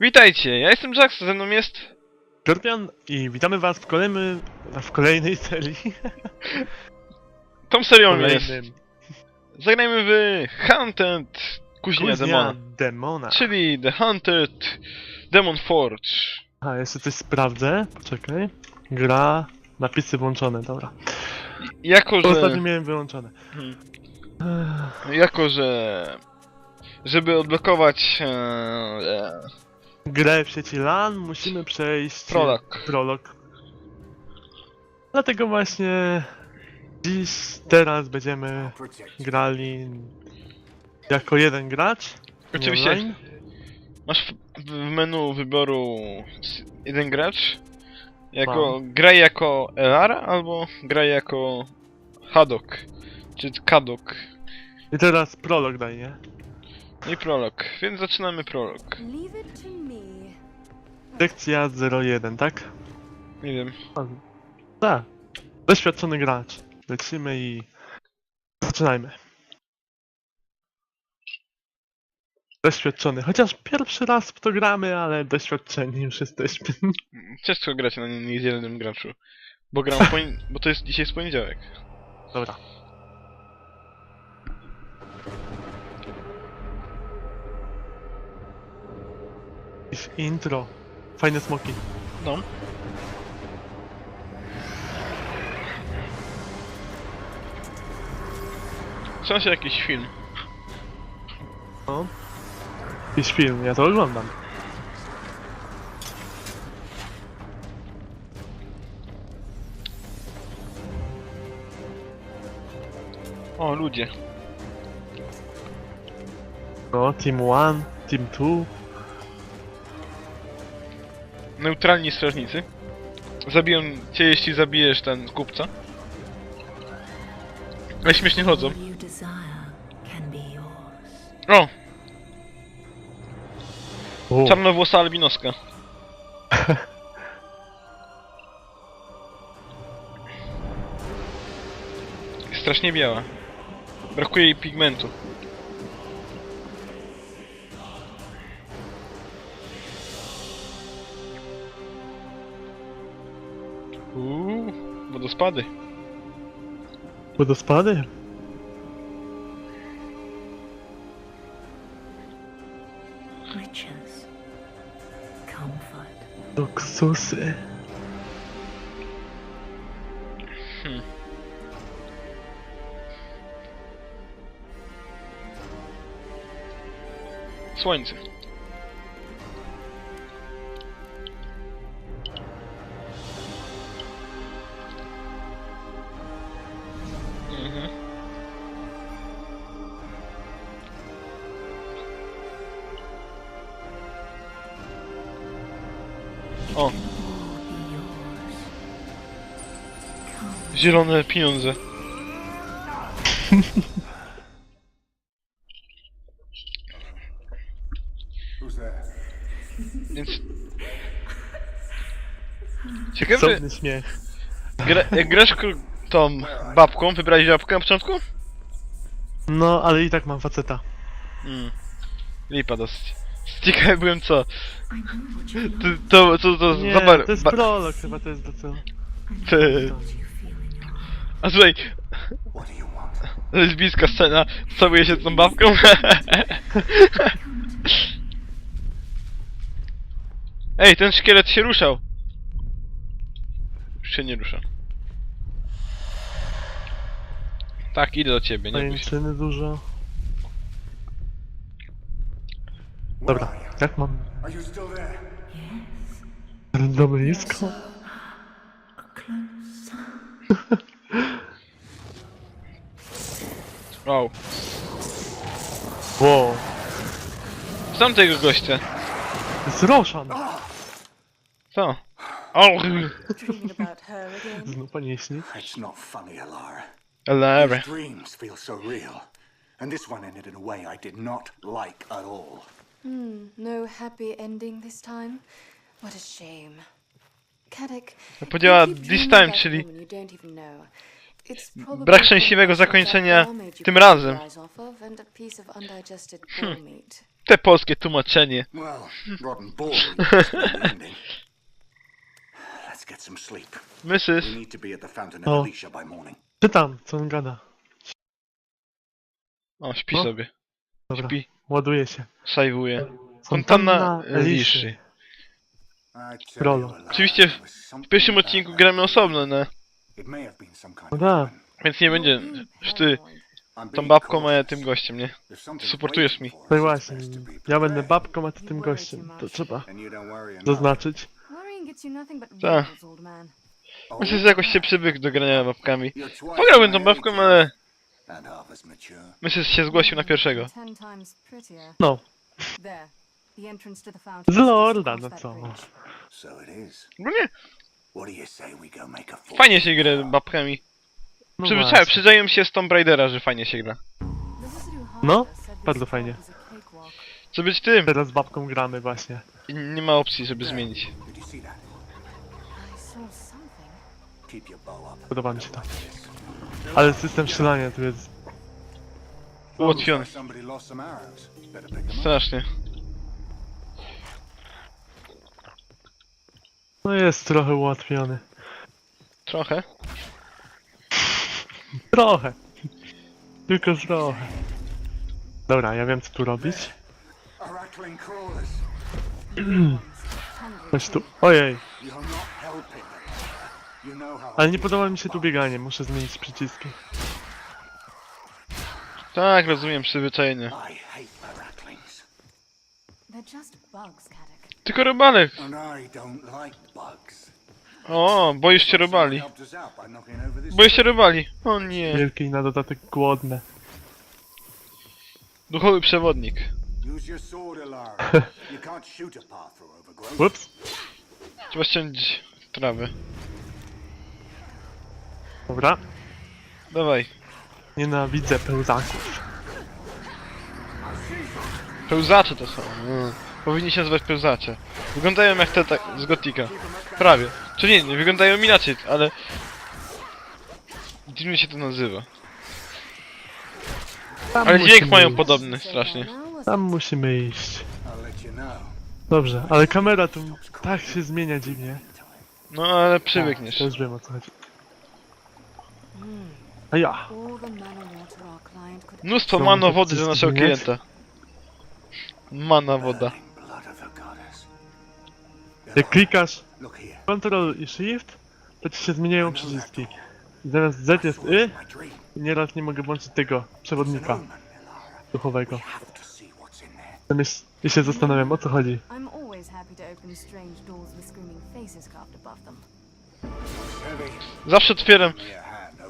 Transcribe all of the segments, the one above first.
Witajcie, ja jestem Jax, ze mną jest... Skorpion i witamy was w kolejnym, w kolejnej serii. Tą serią jest. Zagrajmy w Hunted Kuźnia Kuźnia Demona. demona. Czyli The Hunted Demon Forge. A, jeszcze coś sprawdzę. Poczekaj. Gra, napisy włączone, dobra. Jako, To ostatnio że... miałem wyłączone. Hmm. Jako, że... Żeby odblokować... E, e, Grę w sieci LAN musimy przejść... Prolog. Prolog. Dlatego właśnie... Dziś, teraz będziemy grali jako jeden gracz. Oczywiście. online. masz w, w menu wyboru jeden gracz. Jako... Graj jako Elara, albo graj jako Hadok. Czy Kadok. I teraz prolog daj, nie? I prolog, więc zaczynamy prolog. Leave it to me. Sekcja 01, tak? Nie wiem. Tak. Doświadczony gracz. Lecimy i zaczynajmy. Doświadczony. Chociaż pierwszy raz w to gramy, ale doświadczeni już jesteśmy. Ciężko grać na niedzielnym graczu. Bo gram w bo to jest dzisiaj jest poniedziałek. Dobra. Jakieś intro. Fajne smoki. No. Trzeba jakiś film. No. Jakiś film, ja to oglądam. O, ludzie. No, Team 1, Team 2. Neutralni strażnicy. Zabiją cię, jeśli zabijesz ten kupca. Ale śmiesznie chodzą. O! O, Czarnowłosa albinoska. Jest strasznie biała. Brakuje jej pigmentu. espada? O da espada? Riches. Comfort. Doxose. Hum. Come. zielone pieniądze. Więc... Ciekawe, Cudny śmiech. gra, jak grasz tą babką, wybrałeś babkę na początku? No, ale i tak mam faceta. Mm. Lipa dosyć. Ciekawy byłem co. To, to, to, to Nie, to jest prolog chyba, to jest do co. Ty. A want? lesbijska scena, całuje się z tą babką. Ej, ten szkielet się ruszał. Już się nie rusza. Tak, idę do ciebie, nie bój się. Pajęczyny dużo. Dobra, jak mam Are you still there? do Wow. Wow, Znam tego gościa. jest Roshan! Co? O, Dreaming about her again. Znów ponieśli. It's not funny, Alara. Alara. These dreams feel so real. And this one ended in a way I did not like at all. Hmm, no happy ending this time. What a shame. Kadek, Powiedziała you keep this time, about czyli women you don't even know. Brak szczęśliwego zakończenia tym razem. meat. Te polskie tłumaczenie. Mrs. Morning. Czytam, co on gada. O, śpi No. sobie. Dobra, Śpi. ładuje się. Sajwuje. Eliszy. I tell Rolo. Oczywiście W pierwszym odcinku gramy osobno, no. No of tak. Więc nie będzie I'm tą being babką, a ja tym gościem, nie? Something's Suportujesz mi. No i it's właśnie, ja będę babką, a ty tym gościem. To trzeba zaznaczyć. Tak. Oh, Mrs. jakoś się przywykł do grania babkami. Pograłbym tą babką, ale mature. Mrs. się zgłosił na pierwszego. No, z Lorda, no co. that bridge. Fajnie się gra babkami. No Przyzwyczaiłem, się z Tomb Raidera, że fajnie się gra. No, bardzo fajnie. Co być tym? Teraz z babką gramy właśnie. I Nie ma opcji, żeby zmienić. Podoba mi się to. Ale system strzelania tu jest... Ułatwiony. Looks like Somebody lost some arrows. Better pick 'em up. Strasznie. No jest trochę ułatwiony. Trochę. Trochę. Tylko trochę. Dobra, ja wiem co tu robić. Chodź tu. Ojej, ale nie podoba mi się tu bieganie, muszę zmienić przyciski. Tak, rozumiem, przyzwyczajenie. They're just bugs. Tylko robale. O, boisz się robali. Boisz się robali. O nie. Wielkie i na dodatek głodne. Duchowy przewodnik. Use your sword, Alara. you can't shoot a path through overgrowth. Ups. Trzeba ściąć trawę. Dobra. Dawaj. Nienawidzę pełzaków. Pełzacze to są. Mm. Powinni się nazywać pełzacze. Wyglądają jak te tak, z Gotika. Prawie. Czy nie, nie wyglądają inaczej, ale... Dziwnie się to nazywa. Tam Ale dźwięk musimy mają iść. podobny strasznie. Tam musimy iść. Dobrze, ale kamera tu tak się zmienia dziwnie. No ale przywykniesz. To już wiem o co chodzi. A ja. Mnóstwo mano wody dla naszego klienta. Mana woda. Jak klikasz. Ctrl i Shift, to ci się zmieniają przyciski. I Zamiast Z jest Y i nieraz nie mogę włączyć tego przewodnika duchowego. Zamiast i się zastanawiam o co chodzi. I'm always happy to open strange doors with screaming faces carved above them. Heavy. Zawsze otwieram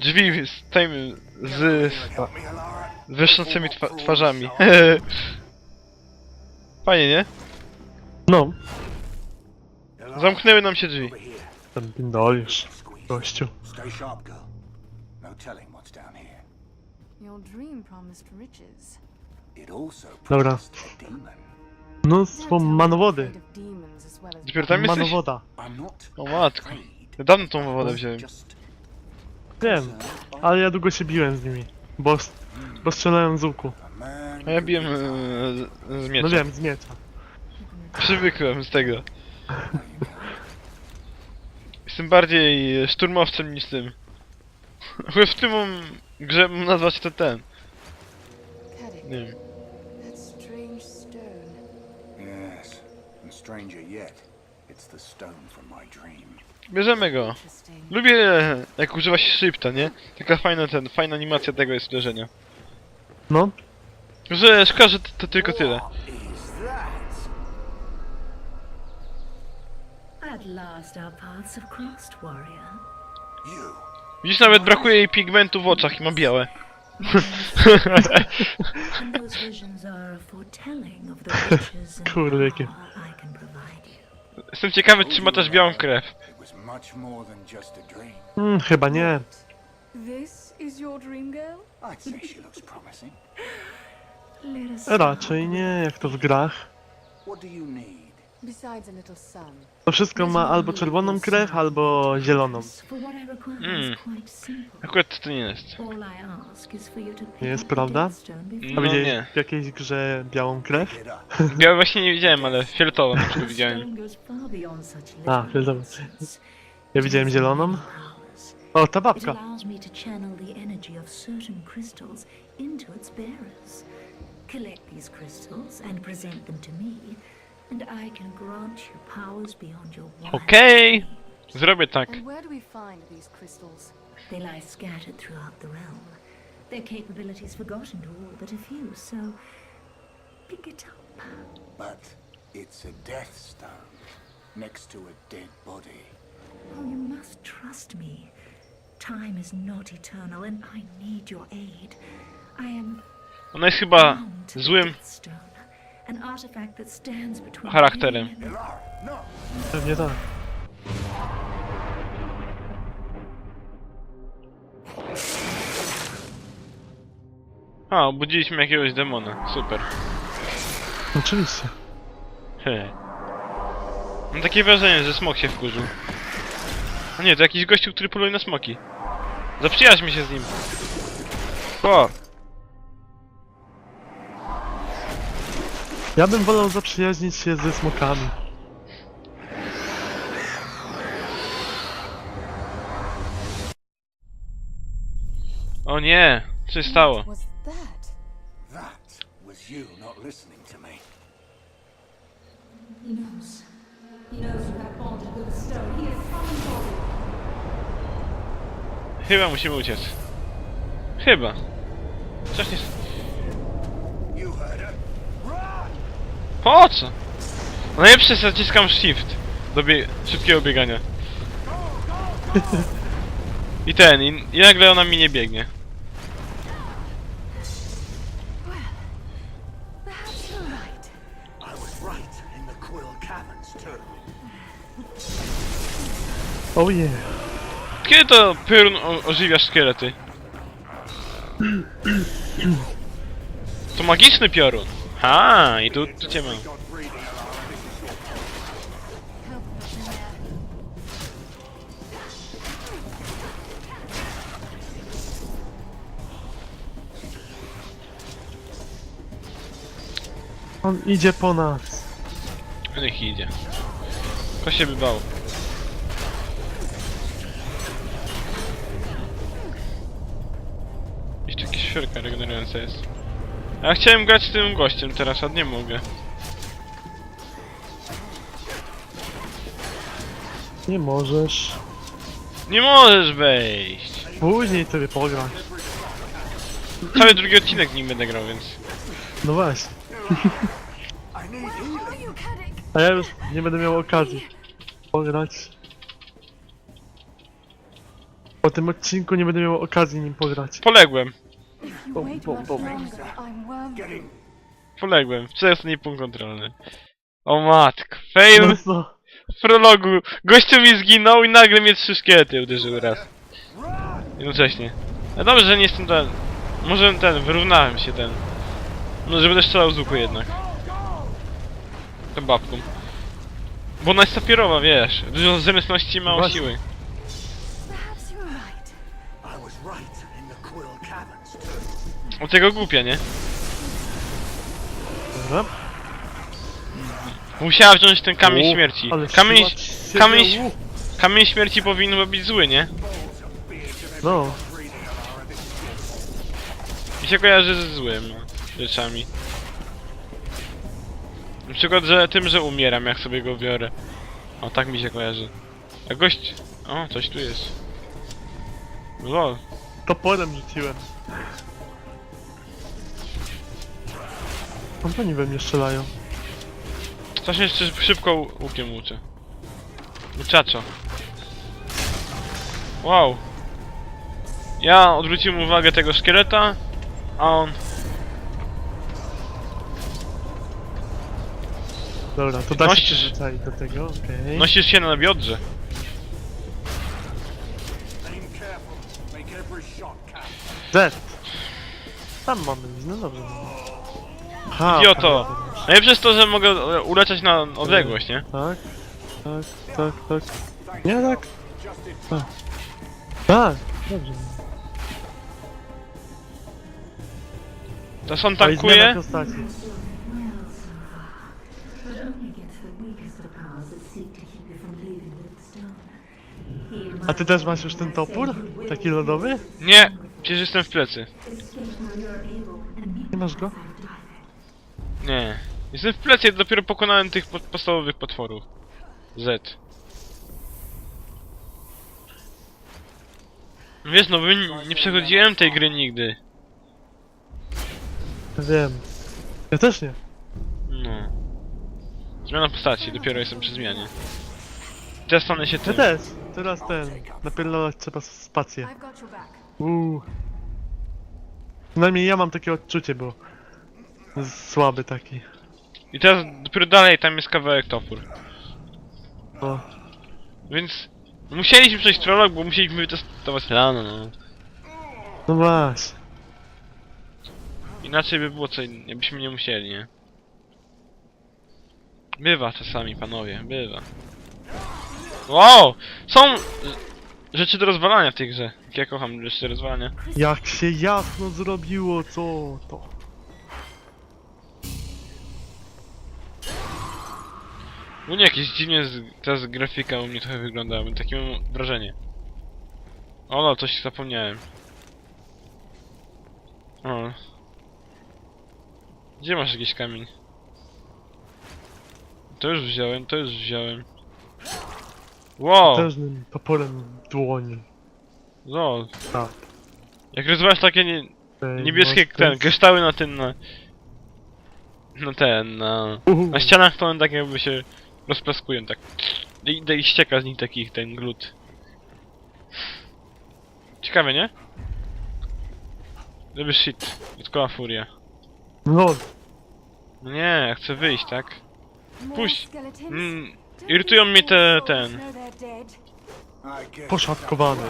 drzwi z tym... z... Z wyszącymi twa twarzami. Fajnie, nie? No, Zamknęły nam się drzwi. Ten pindolisz, gościu. Stay sharp, girl. No telling what's down here. Your dream promised riches. It also Dobra. promised a demon. Mnóstwo manowody. Dopiero tam jesteś? Manowoda. I'm not O matko. afraid. Dawno tą wodę wziąłem. Just Wiem, ale ja długo się biłem z nimi. Bo, bo strzelają z łuku. a man A ja biłem desires e, z No miecza. wiem, z miecza. Przywykłem z tego. Jestem bardziej szturmowcem niż tym. Ale w tym grze mam nazwać to ten. Nie wiem. that strange stone. Yes, and stranger yet, it's the stone from my dream. Bierzemy go. Interesting. Lubię jak używa się szybta, nie? Taka fajna ten, fajna animacja tego jest uderzenia. No, Że szkoda, że to, to tylko tyle. What is At last our paths have crossed, warrior. You. Widzisz, nawet brakuje jej pigmentu w oczach i ma białe. And those visions are foretelling of the riches and Kurde, jakie- power I can provide you. Jestem ciekawy, czy ma też białą krew. It was much more than just a dream. mm, chyba nie. This is your dream girl? I'd say she looks promising. Let us Raczej nie, jak to w grach. What do you need? To wszystko ma albo czerwoną krew, albo zieloną. Mm. Akurat to nie jest. Nie jest prawda? A No widziałeś nie. w jakiejś grze białą krew? Białe właśnie nie widziałem, ale fioletową na przykład widziałem. A, wiadomo. Ja widziałem zieloną. O, ta It babka. allows me to channel the energy of certain crystals into its bearers. Collect these crystals and present them to me, and I can grant you powers beyond your wildest Okej. Zrobię tak. And where do we find these crystals? They lie scattered throughout the realm. Their capabilities forgotten to all but a few, so pick it up. But it's a death stone next to a dead body. Oh, you must trust me. Time is not eternal, and I need your aid. I am Ona jest chyba bound to the złym Deathstone, charakterem. Pewnie tak. A, obudziliśmy jakiegoś demona. Super. Oczywiście. He. Mam takie wrażenie, że smok się wkurzył. A nie, to jakiś gościu, który poluje na smoki. Zaprzyjaźmy się z nim. O, Ja bym wolał zaprzyjaźnić się ze smokami. o nie, co się stało? What was that? That was you not listening to me. He knows. He knows you have bonded with the stone. He is coming for you. Chyba musimy uciec. Chyba. Coś nie... Po co? Najlepsze jest zaciskam shift do bie szybkiego biegania. I ten, i, i nagle ona mi nie biegnie. Oh yeah. Kiedy to Pyrun o- ożywia szkielety? To magiczny piorun. Ha, i tu, tu cię mam. On idzie po nas. Niech idzie. Kto się by bał? Jeszcze jakaś świerka regenerująca jest. Ja chciałem grać z tym gościem teraz, a nie mogę. Nie możesz. Nie możesz wejść! Później sobie pograsz. Cały drugi odcinek nim będę grał, więc... No właśnie. Are you? A ja już nie będę miał okazji pograć. Po tym odcinku nie będę miał okazji nim pograć. Poległem. Bum, bum, bum. Poległem. Nie punkt kontrolny? O matko. Fail No co? w prologu. Gościu mi zginął i nagle mnie trzy szkielety uderzyły raz. Jednocześnie. No dobrze, że nie jestem ten... Może ten, wyrównałem się ten. No, że będę strzelał z łuku jednak. Tą babką. Bo ona jest sapierowa, wiesz. Dużo zręczności, mało Właśnie. siły. Too. O tego głupia, nie? Dobra. Musiała wziąć ten kamień U, śmierci. ale Kamień, siła kamień, kamień śmierci powinien być zły, nie? No. Mi się kojarzy ze złym rzeczami. Na przykład, że tym, że umieram, jak sobie go biorę. O, tak mi się kojarzy. A gość... O, coś tu jest. Lol. Toporem rzuciłem. Kompanii we mnie strzelają. Coś jeszcze szybko łukiem uczę. Muchacho. Wow. Ja odwróciłem uwagę tego szkieleta, a on... Dobra, to się Nosisz- przyzwyczaić do tego, okej. Nosisz się na biodrze. Aim careful. Make every shot count. Jet! Tam mamy no dobrze. Ha, Idioto. Najlepsze jest to, że mogę e, ulecieć na odległość, nie? Tak, tak, tak, tak. Nie, tak. Tak. Tak, dobrze. To i zmiana tankuje. postaci. But only against the weakest of the powers that seek to keep you from leaving with the stone. He A ty też masz już ten topór? Taki lodowy? Nie, przecież jestem w plecy. Nie masz go? Nie. Jestem w plecy, dopiero pokonałem tych po podstawowych potworów. Z. Wiesz, no bym nie przechodziłem tej gry nigdy. Wiem. Ja też nie. No. Zmiana postaci, dopiero jestem przy zmianie. Teraz stanę się Ja tym. też. Teraz ten. Napierdolać trzeba spację. I've got your back. Uuu. Przynajmniej ja mam takie odczucie, bo... Słaby taki. I teraz dopiero dalej tam jest kawałek topór. O. Więc musieliśmy przejść prolog, bo musieliśmy wytestować rano, no. No właśnie. Inaczej by było co, jakbyśmy nie musieli, nie? Bywa czasami, panowie, bywa. Wow! Są rzeczy do rozwalania w tej grze. Jak ja kocham rzeczy do rozwalania. Jak się jasno zrobiło, co to? No nie, jakieś dziwnie z, teraz grafika u mnie trochę wygląda, takie mam wrażenie. O no, coś zapomniałem. O. Gdzie masz jakiś kamień? To już wziąłem, to już wziąłem. Wow! Potężnym toporem w dłoni. No, Tak. jak rozwałaś takie nie, niebieskie ten, kryształy na tym, na... No ten, na... Na ścianach to one tak jakby się rozplaskują, tak. I, i ścieka z nich takich ten glut. Ciekawe, nie? Żeby shit. Dodatkowa furia. No, No nie, ja chcę wyjść, tak? Puść. Mm, irytują mnie te, ten... poszatkowany.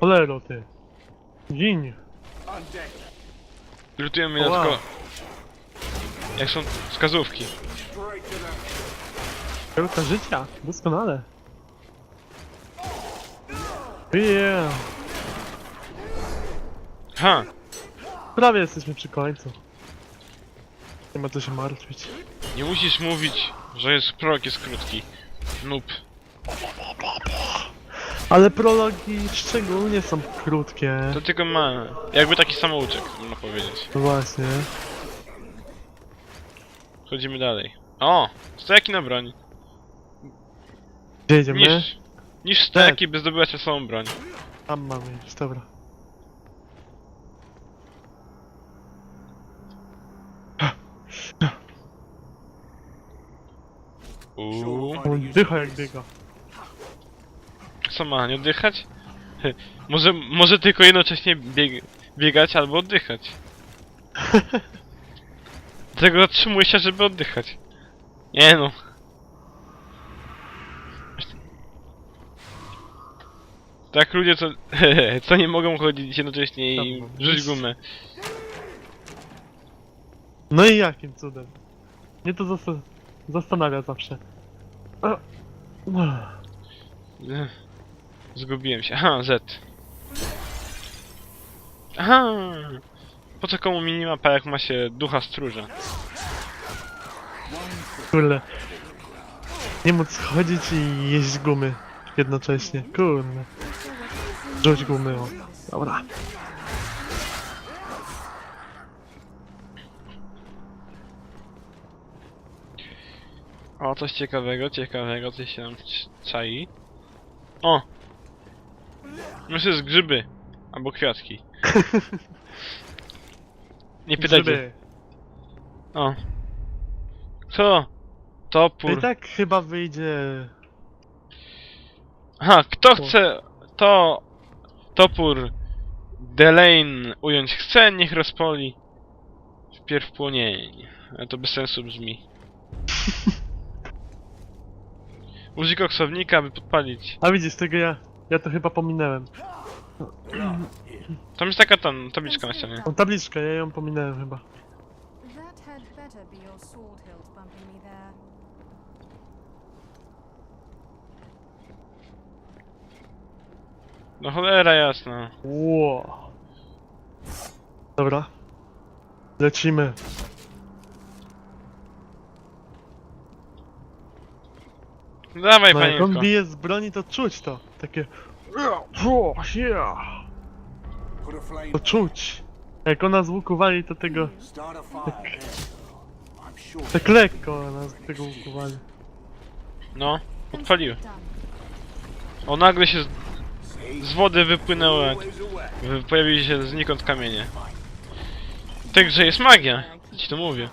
Cholero ty. Gin. Irytują mnie wow. tylko... Jak są wskazówki. Pełka życia. Doskonale. Yeah. Ha! Prawie jesteśmy przy końcu. Nie ma co się martwić. Nie musisz mówić, że jest prolog jest krótki. Noob. Ale prologi szczególnie są krótkie. To tylko ma... Jakby taki samouczek, można powiedzieć. No właśnie. Chodzimy dalej. O! Stojaki na broń. Gdzie jedziemy? Niż... Niż stojaki, by zdobywać osobą broń. Tam mamy iść, dobra. Uuu. On dycha jak biega. Co ma, nie oddychać? może, może tylko jednocześnie bieg biegać albo oddychać. Dlatego zatrzymuje się, żeby oddychać. Nie no. Tak ludzie co, co nie mogą chodzić jednocześnie i rzuć gumę. No i jakim cudem? Mnie to zasta zastanawia zawsze. A- Ech, Zgubiłem się. Aha, Z. Aha! Po co komu minimapa jak ma się ducha stróża? Kurde. Nie móc chodzić i jeść gumy jednocześnie. Kurde. Rzuć gumy, o. Dobra. O, coś ciekawego, ciekawego, coś się tam czai. O! Myślę, z grzyby. Albo kwiatki. Nie pytajcie. Grzyby. O. Co? Topór. I tak chyba wyjdzie... Aha, kto chce to topór Delane ująć chce, niech rozpoli wpierw płomień. Ale to bez sensu brzmi. Użyj koksownika, by podpalić. A widzisz, tego ja... Ja to chyba pominęłem. Tam jest taka tam tabliczka na ścianie. Mam tabliczkę, ja ją pominąłem chyba. That had better be your sword hilt bumping me there. No cholera jasna. Ło. Dobra. Lecimy. Dawaj No jak on panienko. bije z broni, to czuć to. Takie... O, yeah. Put a flame. To czuć. Jak ona z łuku wali, to tego... Start a fire. there. I'm sure. Tak lekko ona z tego łuku wali. No, odpaliły. O nagle się z, z wody wypłynęło jak... Wy- Pojawiły się znikąd kamienie. Także jest magia. Ci to mówię.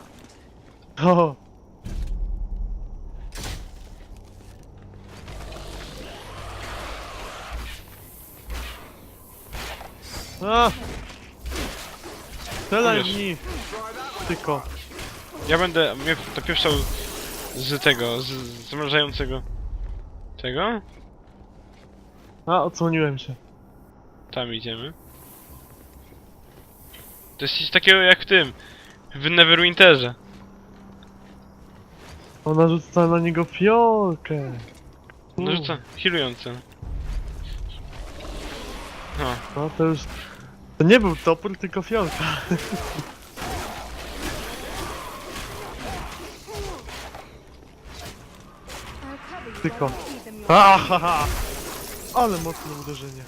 O! A! Strzelaj nich! Tylko. Ja będę mnie dopieszczał z tego, z z zamrażającego... Tego? A, odsłoniłem się. Tam idziemy. To jest coś takiego jak w tym. W Neverwinterze. Ona rzuca na niego fiolkę. No rzuca, healujące. No, No to już... To nie był topór, tylko fiolka. Tylko. Ahaha! Ale mocne uderzenie.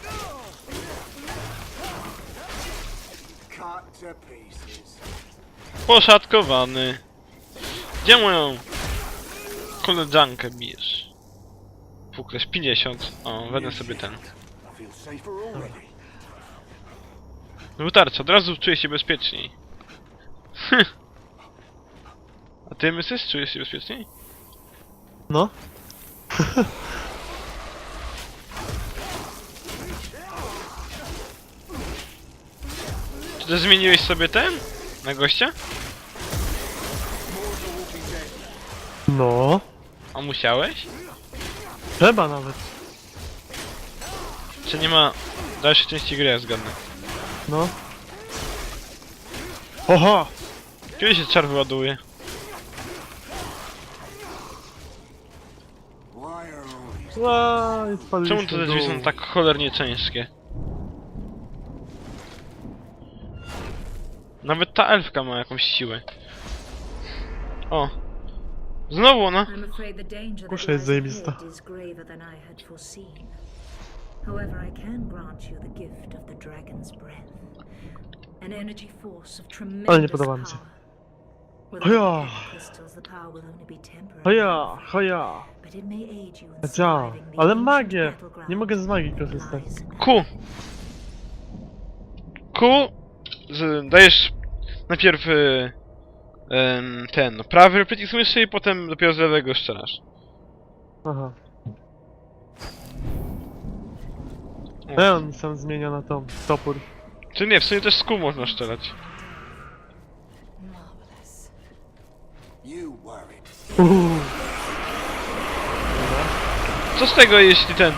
Poszatkowany. Gdzie moją koleżankę bijesz? Pukleś 50. O, wezmę sobie ten. Already. No tarcza, od razu czuję się bezpieczniej. A ty, Mrs. czujesz się bezpieczniej? No. Czy ty zmieniłeś sobie ten? Na gościa? No. A musiałeś? Trzeba nawet. Czy nie ma dalszej części gry, ja zgadnę. No. Oha! Kiedy się czar wyładuje? Ła, i spadliśmy Czemu te drzwi są tak cholernie ciężkie? Nawet ta elfka ma jakąś siłę. O! Znowu ona! I'm afraid the danger Kusza that jest lies zajebista. ahead is graver than I had foreseen. However, I can grant you the gift of the dragon's breath. An energy force of tremendous podoba mi się. power. Without Hoja! the crystals, the power will only be temporary. Hoja, hoja! But it may aid you in Ja, surviving the ale ancient magię! battleground Nie mogę z magii korzystać. lies. Ku! Ku! Z, dajesz najpierw y, em, ten, prawy przycisk myszy i potem dopiero z lewego strzelasz. Aha. E, on sam zmienia na tą topór. Czy nie, w sumie też z kół można strzelać. Marvelous. You worried. Uuu. Co z tego, jeśli ten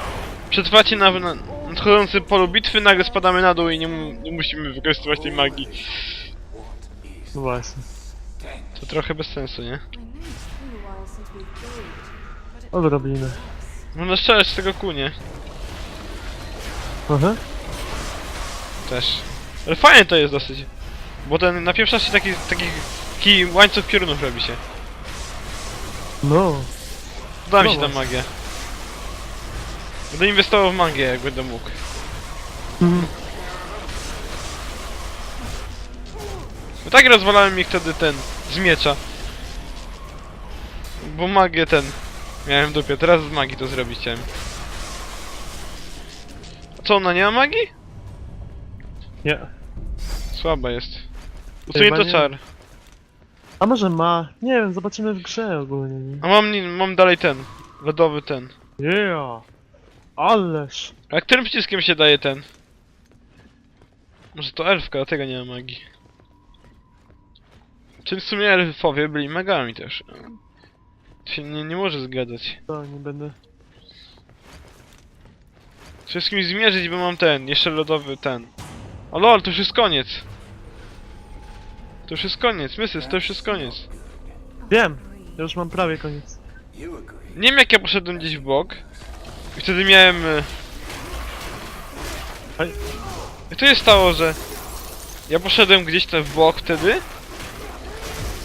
przetrwacie na, na nadchodzącym polu bitwy, nagle spadamy na dół i nie, mu- nie musimy wykorzystywać tej magii. What is No właśnie. To trochę bez sensu, nie? I know it's been a while since we've played, but it Odrobinę. Można strzelać z tego kół, nie? Aha. Też. Ale fajnie to jest dosyć. Bo ten napieprza się taki, taki, taki łańcuch piorunów robi się. No. Podoba mi się No ta magia. Będę inwestował w magię, jak będę mógł. Mhm. Bo tak rozwalałem ich wtedy ten, z miecza. Bo magię ten, miałem w dupie, teraz z magii to zrobić chciałem. A co, ona nie ma magii? Nie. Słaba jest. Usunie Chyba to nie. czar. A może ma? Nie wiem, zobaczymy w grze ogólnie. nie? A mam, mam dalej ten, lodowy ten. Yeah. Ależ. A którym przyciskiem się daje ten? Może to elfka, dlatego nie ma magii. Czy w sumie elfowie byli magami też? To się nie, nie może zgadzać. To nie będę. Czy Wszystkim zmierzyć, bo mam ten, jeszcze lodowy ten. O lol, to już jest koniec. To już jest koniec, Mrs., to już jest koniec. Wiem, ja już mam prawie koniec. Nie wiem jak ja poszedłem gdzieś w bok. I wtedy miałem... e, Aj. Jak to się stało, że... Ja poszedłem gdzieś tam w bok wtedy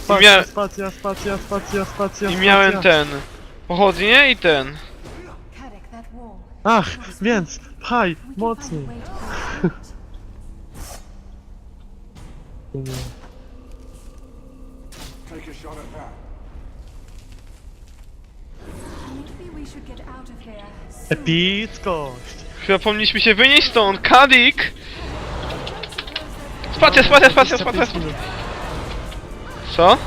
Spacja, mia- spacja, spacja, spacja, spacja, i spacja. miałem ten... Pochodnie i ten... Ach, więc, pchaj, mocniej. Take a shot at that. Epickość! Chyba powinniśmy się wynieść stąd, Kadik! Spacja, spacja, spacja, spacja, 25 spacja. minut. Co?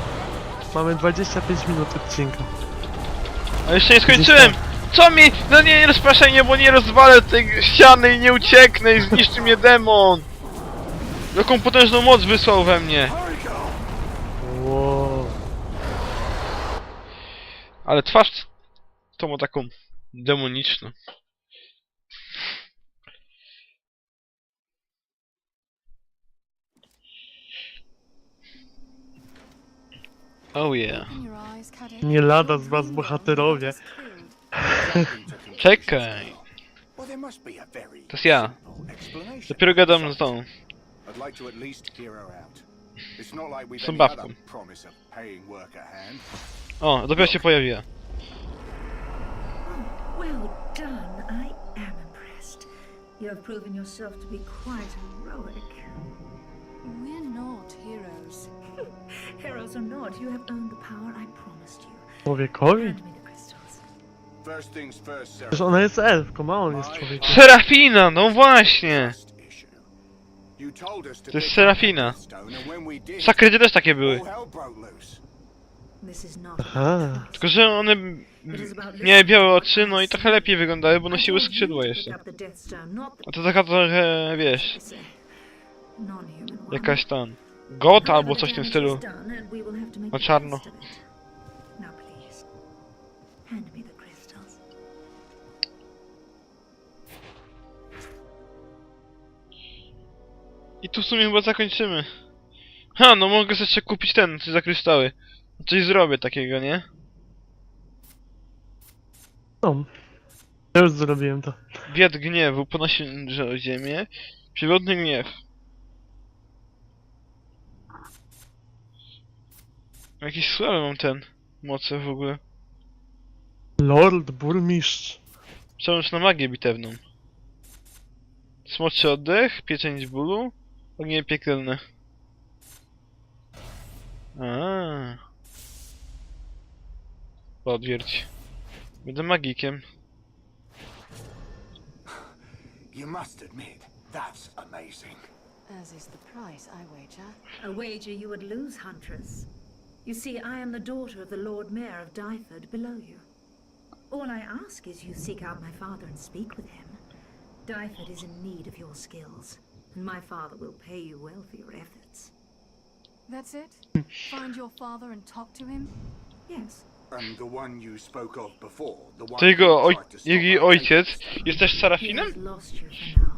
Mamy 25 minut odcinka. A jeszcze nie skończyłem! Co mi? No nie, nie rozpraszaj mnie, bo nie rozwalę tej ściany i nie ucieknę i zniszczy mnie demon! Jaką potężną moc wysłał we mnie! Wow. Ale twarz to ma taką demoniczną. Oh yeah. Nie lada z was bohaterowie. Czekaj. To jest ja. Dopiero gadam z tą. Z babką. O, dopiero się pojawiła. Well done. I am impressed. You have proven yourself to be quite heroic. We're not heroes. Heroes or not, you have earned the power I promised you. Człowiekowi? Przecież ona jest elfką, a on jest człowiekiem. Serafina, no właśnie! To jest Serafina. Sakrydzie też takie były. Aha. Tylko, że one miały białe oczy, no i trochę lepiej wyglądały, bo nosiły skrzydła jeszcze. A to taka trochę, wiesz, jakaś tam got albo coś w tym stylu. Na czarno. Now please, hand me the I tu w sumie chyba zakończymy. Ha, no mogę jeszcze kupić ten, coś za kryształy. Coś zrobię takiego, nie? No. Ja już zrobiłem to. Wiatr gniewu ponosi że ziemię. Przywodny gniew. Jakieś słabe mam ten. Moce w ogóle. Lord Burmistrz. Przełącz na magię bitewną. Smoczy oddech, pieczęć bólu, ogień piekielny. A. Odwierć. Będę magikiem. You must admit, that's amazing. As is the price, I wager. A wager you would lose, Huntress. You see, I am the daughter of the Lord Mayor of Dyford below you. All I ask is you seek out my father and speak with him. Dyford is in need of your skills, and my father will pay you well for your efforts. That's it? Find your father and talk to him? Yes. And the one you spoke of before, the one To jego, oj jej ojciec jest też He Serafinem? has lost you for now.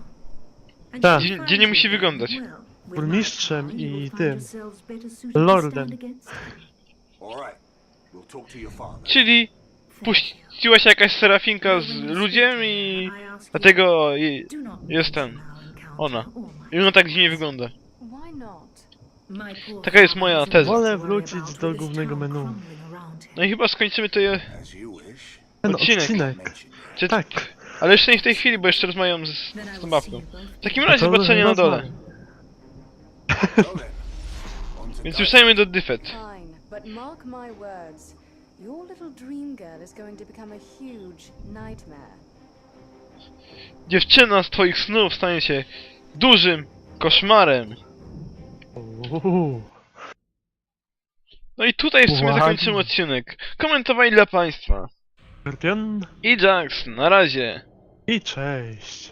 And Tak. you Gdzie- nie musi wyglądać. well. With my Burmistrzem power, you will i find tym. yourselves better suited to Lordem. stand against him. All right, we'll talk to your father. Czyli Thank you. puściła się jakaś Serafinka z ludziem i dlatego jej, jest ten, ona. I ona tak dziwnie wygląda. Taka jest moja teza. Wolę wrócić do głównego menu. No i chyba skończymy to je... Ten Odcinek. odcinek. Czy, Tak. Ale jeszcze nie w tej chwili, bo jeszcze rozmawiam z, z tą babką. W takim razie zobaczenia na dole. Więc ruszajmy do Dyfet. Fine, but mark my words. Your little dream girl is going to become a huge nightmare. Dziewczyna z twoich snów stanie się dużym koszmarem. Uuu. No i tutaj w sumie Ładnie. zakończymy odcinek. Komentowali dla państwa. Skorpion I Jax, na razie. i cześć.